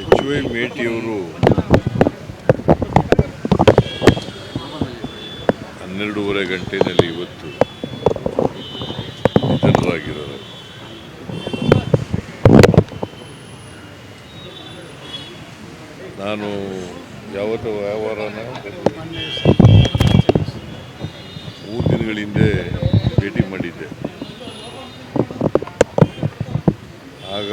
H Y ಮೇಟಿಯವರು ಹನ್ನೆರಡೂವರೆ ಗಂಟೆಯಲ್ಲಿ ಇವತ್ತು ನಿಧನರಾಗಿದ್ದಾರೆ. ನಾನು ಯಾವತ್ತು ವ್ಯವಹಾರನ ಮೂರು ದಿನಗಳ ಹಿಂದೆ ಭೇಟಿ ಮಾಡಿದ್ದೆ. ಆಗ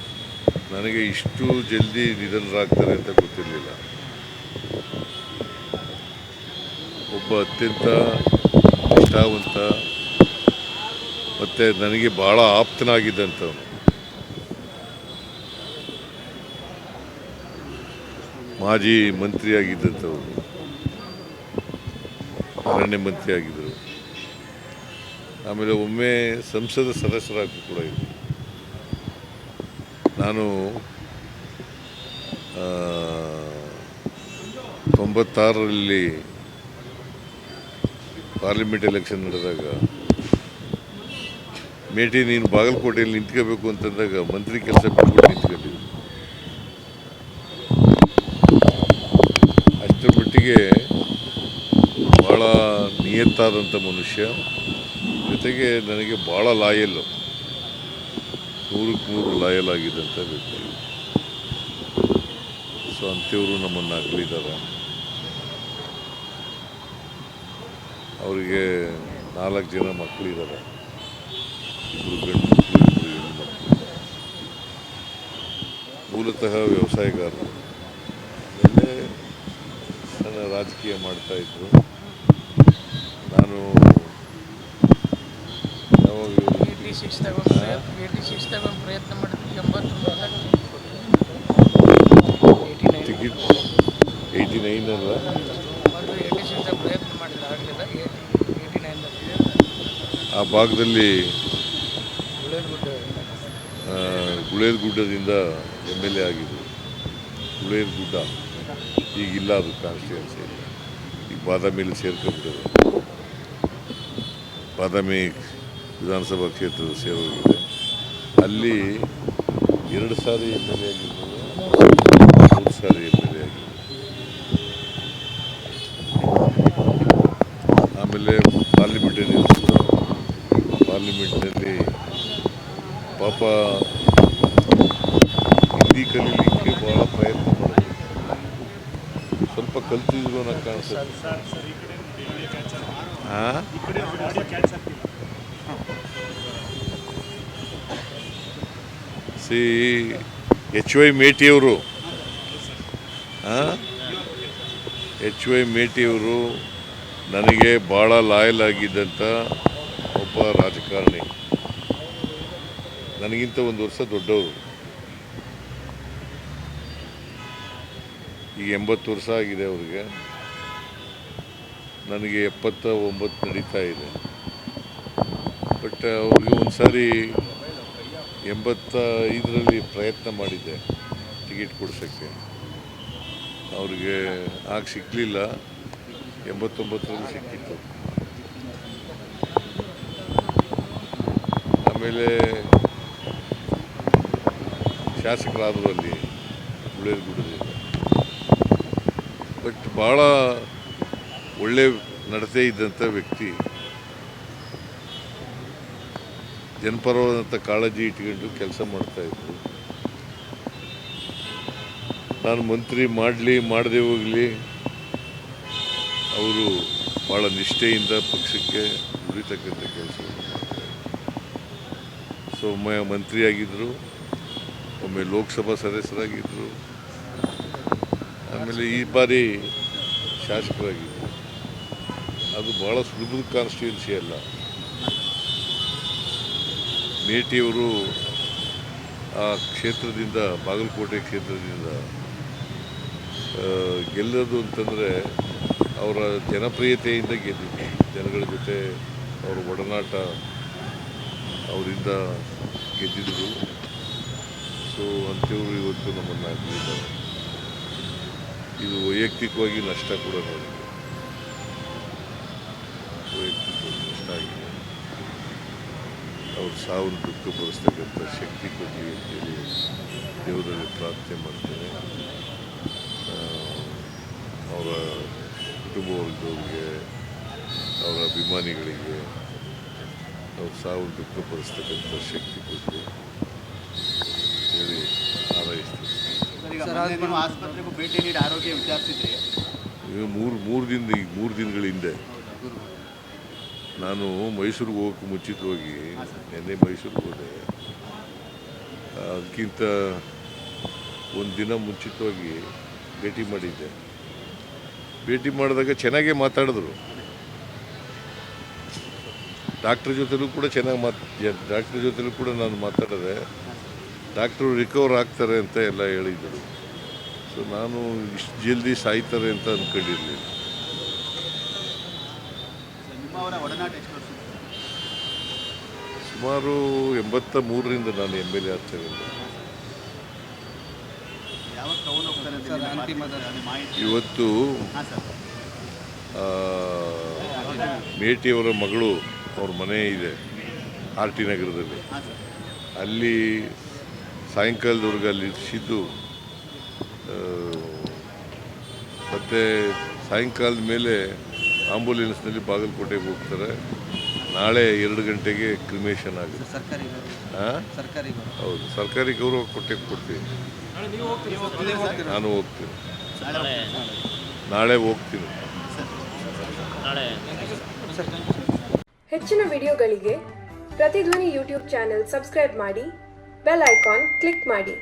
ನನಗೆ ಇಷ್ಟು ಜಲ್ದಿ ನಿಧನರಾಗ್ತಾರೆ ಅಂತ ಗೊತ್ತಿರಲಿಲ್ಲ. ಒಬ್ಬ ಅತ್ಯಂತ ಇಷ್ಟಾವಂತ ಮತ್ತು ನನಗೆ ಭಾಳ ಆಪ್ತನಾಗಿದ್ದಂಥವನು. ಮಾಜಿ ಮಂತ್ರಿಯಾಗಿದ್ದಂಥವ್ರು ಅರಣ್ಯ ಮಂತ್ರಿ ಆಗಿದ್ದರು ಆಮೇಲೆ ಒಮ್ಮೆ ಸಂಸದ ಸದಸ್ಯರಾಗಿ ಕೂಡ ಇದ್ದರು. ನಾನು ತೊಂಬತ್ತಾರರಲ್ಲಿ ಪಾರ್ಲಿಮೆಂಟ್ ಎಲೆಕ್ಷನ್ ನಡೆದಾಗ, ಮೇಟಿ ನೀನು ಬಾಗಲಕೋಟೆಯಲ್ಲಿ ನಿಂತ್ಕೋಬೇಕು ಅಂತಂದಾಗ ಮಂತ್ರಿ ಕೆಲಸ ಬಿಟ್ಬಿಟ್ಟು ನಿಂತ್ಕೊಂಡಿದ್ದೆ. ಅಷ್ಟರ ಮಟ್ಟಿಗೆ ಭಾಳ ನಿಯತ್ತಾದಂಥ ಮನುಷ್ಯ. ಜೊತೆಗೆ ನನಗೆ ಭಾಳ ಲಾಯಲ್ಲು. ನೂರಕ್ಕೆ ನೂರು ಲಾಯಲ್ ಆಗಿದೆ ಅಂತ ಹೇಳ್ತೀವಿ ಸೊ ಅಂಥವರು ನಮ್ಮನ್ನು ಅಗಲಿದ್ದಾರೆ ಅವರಿಗೆ ನಾಲ್ಕು ಜನ ಮಕ್ಕಳಿದ್ದಾರೆ ಇಬ್ಬರು ಗಂಡು ಮಕ್ಕಳು ಇಬ್ಬರು ಹೆಣ್ಣು ಮಕ್ಕಳು. ಮೂಲತಃ ವ್ಯವಸಾಯಗಾರರು. ನನ್ನ ರಾಜಕೀಯ ಮಾಡ್ತಾಯಿದ್ರು ನಾನು ಒಂದು ಪ್ರಯತ್ನ ಏಯ್ಟಿ ಸಿಕ್ಸ್ದಾಗ ಒಂದು ಪ್ರಯತ್ನ ಮಾಡಿದ್ವಿ ಎಂಬತ್ತು eighty nine ticket eighty nine ಅಲ್ಲ ಮತ್ತು ಏಯ್ಟಿ ಸಿಕ್ಸ್ ಪ್ರಯತ್ನ ಮಾಡಿಲ್ಲ ಆಗಲಿಲ್ಲ ಏಯ್ಟಿ ಏಯ್ಟಿ ಆ ಭಾಗದಲ್ಲಿ ಗುಳೇರ್ ಗುಡ್ಡದಿಂದ ಎಂ ಎಲ್ ಎ ಆಗಿದ್ದರು ಗುಳೇದ ಗುಡ್ಡ ಈಗಿಲ್ಲ ಅದು ಕಾನ್ಸ್ಟಿಟ್ಯೂನ್ಸಿ ಈಗ ಬಾದಾಮಿಯಲ್ಲಿ ಸೇರ್ಕೊಂಡ್ಬಿಟ್ಟಿದೆ ಬಾದಾಮಿ ವಿಧಾನಸಭಾ ಕ್ಷೇತ್ರದ ಸೇರೋಗಿದೆ ಅಲ್ಲಿ ಎರಡು ಸಾರಿ ಎಂ ಎಲ್ ಎ ಆಗಿರ್ಬೋದು ಮೂರು ಸಾರಿ ಎಂ ಎಲ್ ಎ ಆಗಿರ್ಬೋದು. ಆಮೇಲೆ ಪಾರ್ಲಿಮೆಂಟಲ್ಲಿ ನಿಲ್ಲಿಸಿದ್ರು ಪಾರ್ಲಿಮೆಂಟ್ನಲ್ಲಿ ಪಾಪ ಹಿಂದಿ ಕಲೀಲಿಕ್ಕೆ ಭಾಳ ಪ್ರಯತ್ನ ಮಾಡಿದ್ರು. ಸ್ವಲ್ಪ ಕಲ್ತಿದ್ರು ಅನ್ನೋ ಕಾಣಿಸುತ್ತೆ ಹಾಂ ಸಿ, ಎಚ್ ವೈ ಮೇಟಿಯವರು ಎಚ್ ವೈ ಮೇಟಿಯವರು ನನಗೆ ಭಾಳ ಲಾಯಲ್ ಆಗಿದ್ದಂಥ ಒಬ್ಬ ರಾಜಕಾರಣಿ. ನನಗಿಂತ ಒಂದು ವರ್ಷ ದೊಡ್ಡವರು. ಈಗ ಎಂಬತ್ತು ವರ್ಷ ಆಗಿದೆ ಅವ್ರಿಗೆ. ನನಗೆ ಎಪ್ಪತ್ತ ಒಂಬತ್ತು ನಡೀತಾ ಇದೆ. ಬಟ್ ಅವ್ರಿಗೆ ಒಂದು ಸಾರಿ ಎಂಬತ್ತ ಐದರಲ್ಲಿ ಪ್ರಯತ್ನ ಮಾಡಿದ್ದೆ ಟಿಕೆಟ್ ಕೊಡಿಸೋಕ್ಕೆ. ಅವ್ರಿಗೆ ಆಗ ಸಿಕ್ಕಲಿಲ್ಲ ಎಂಬತ್ತೊಂಬತ್ತರಲ್ಲಿ ಸಿಕ್ಕಿತ್ತು. ಆಮೇಲೆ ಶಾಸಕರಾದರು ಅಲ್ಲಿ ಗುಳೇರ್ಗುಡದಿಂದ ಬಟ್ ಭಾಳ ಒಳ್ಳೆ ನಡತೆ ಇದ್ದಂಥ ವ್ಯಕ್ತಿ. ಜನಪರವಾದಂಥ ಕಾಳಜಿ ಇಟ್ಕೊಂಡು ಕೆಲಸ ಮಾಡ್ತಾಯಿದ್ರು ನಾನು ಮಂತ್ರಿ ಮಾಡಲಿ, ಮಾಡದೆ ಹೋಗಲಿ, ಅವರು ಭಾಳ ನಿಷ್ಠೆಯಿಂದ ಪಕ್ಷಕ್ಕೆ ಉಳಿತಕ್ಕಂಥ ಕೆಲಸ ಸೊ, ಒಮ್ಮೆ ಮಂತ್ರಿಯಾಗಿದ್ದರು ಒಮ್ಮೆ ಲೋಕಸಭಾ ಸದಸ್ಯರಾಗಿದ್ದರು, ಆಮೇಲೆ ಈ ಬಾರಿ ಶಾಸಕರಾಗಿದ್ದರು. ಅದು ಭಾಳ ಸುಲಭದ ಕಾನ್ಸ್ಟಿಟ್ಯೂನ್ಸಿ ಅಲ್ಲ. ಮೇಟಿಯವರು ಆ ಕ್ಷೇತ್ರದಿಂದ, ಬಾಗಲಕೋಟೆ ಕ್ಷೇತ್ರದಿಂದ ಗೆಲ್ಲೋದು ಅಂತಂದರೆ ಅವರ ಜನಪ್ರಿಯತೆಯಿಂದ ಗೆದ್ದಿದ್ದು. ಜನಗಳ ಜೊತೆ ಅವರ ಒಡನಾಟ ಅವರಿಂದ ಗೆದ್ದಿದ್ದರು ಸೊ ಅಂಥವ್ರು ಇವತ್ತು ನಮ್ಮನ್ನು ಅಗಲಿದ್ದಾರೆ ಇದು ವೈಯಕ್ತಿಕವಾಗಿ ನಷ್ಟ ಕೂಡ ನನಗೆ ವೈಯಕ್ತಿಕವಾಗಿ ನಷ್ಟ ಆಗಿದೆ. ಅವ್ರ ಸಾವನ್ನು ದುಃಖಪಡಿಸ್ತಕ್ಕಂಥ ಶಕ್ತಿ ಕೊಡಿ ಅಂತೇಳಿ ದೇವರಲ್ಲಿ ಪ್ರಾರ್ಥನೆ ಮಾಡ್ತೇನೆ ಅವರ ಕುಟುಂಬ ವರ್ಗದವ್ರಿಗೆ ಅವರ ಅಭಿಮಾನಿಗಳಿಗೆ ಅವ್ರ ಸಾವನ್ನು ದುಃಖಪಡಿಸ್ತಕ್ಕಂಥ ಶಕ್ತಿ ಕೊಡಿ ಹೇಳಿ ಮೊನ್ನೆ ನೀವು ಆಸ್ಪತ್ರೆಗೂ ಭೇಟಿ ನೀಡಿ ಆರೋಗ್ಯ ವಿಚಾರಿಸಿದ್ರಿ. ಈಗ ಮೂರು ಮೂರು ದಿನ ಈಗ ಮೂರು ದಿನಗಳ ಹಿಂದೆ ನಾನು ಮೈಸೂರಿಗೆ ಹೋಗೋಕ್ಕೆ ಮುಂಚಿತವಾಗಿ ನಿನ್ನೆ ಮೈಸೂರಿಗೆ ಹೋದೆ. ಅದಕ್ಕಿಂತ ಒಂದು ದಿನ ಮುಂಚಿತವಾಗಿ ಭೇಟಿ ಮಾಡಿದ್ದೆ. ಭೇಟಿ ಮಾಡಿದಾಗ ಚೆನ್ನಾಗೇ ಮಾತಾಡಿದ್ರು. ಡಾಕ್ಟ್ರ್ ಜೊತೆಲೂ ಕೂಡ ಚೆನ್ನಾಗಿ ಮಾತು ಡಾಕ್ಟ್ರ್ ಜೊತೆಲೂ ಕೂಡ ನಾನು ಮಾತಾಡಿದೆ, ಡಾಕ್ಟ್ರು ರಿಕವರ್ ಆಗ್ತಾರೆ ಅಂತ ಎಲ್ಲ ಹೇಳಿದರು. ಸೊ, ನಾನು ಇಷ್ಟು ಜಲ್ದಿ ಸಾಯ್ತಾರೆ ಅಂತ ಅಂದ್ಕೊಂಡಿರಲಿಲ್ಲ ಸರ್, ನಿಮ್ಮವರ ಒಡನಾಟ ಎಷ್ಟು ವರ್ಷ ಸುಮಾರು ಎಂಬತ್ತ ಮೂರರಿಂದ ನಾನು ಎಂ ಎಲ್ ಎ ಮಾಹಿತಿ ಇವತ್ತು ಮೇಟಿಯವರ ಮಗಳು ಅವ್ರ ಮನೆ ಇದೆ ಆರ್ ಟಿ ನಗರದಲ್ಲಿ. ಅಲ್ಲಿ ಸಾಯಂಕಾಲದವರೆಗೆ ಅಲ್ಲಿ ಇರಿಸಿದ್ದು ಮತ್ತು ಸಾಯಂಕಾಲದ ಮೇಲೆ ಆಂಬುಲೆನ್ಸ್ನಲ್ಲಿ ಬಾಗಲಕೋಟೆಗೆ ಹೋಗ್ತಾರೆ. ನಾಳೆ ಎರಡು ಗಂಟೆಗೆ ಕ್ರಿಮೇಷನ್ ಆಗುತ್ತೆ. ಸರ್ಕಾರಿ ಗೌರವ. ಹಾಂ ಹೌದು ಸರ್ಕಾರಿ ಗೌರವ ಕೊಟ್ಟೆ ಹೋಗ್ತೀರಾ? ನಾನು ಹೋಗ್ತೀನಿ. ನಾಳೆ. ನಾಳೆ ಹೋಗ್ತೀನಿ. ಹೆಚ್ಚಿನ ವಿಡಿಯೋಗಳಿಗೆ ಪ್ರತಿಧ್ವನಿ ಯೂಟ್ಯೂಬ್ ಚಾನೆಲ್ ಸಬ್ಸ್ಕ್ರೈಬ್ ಮಾಡಿ ಬೆಲ್ ಐಕಾನ್ ಕ್ಲಿಕ್ ಮಾಡಿ.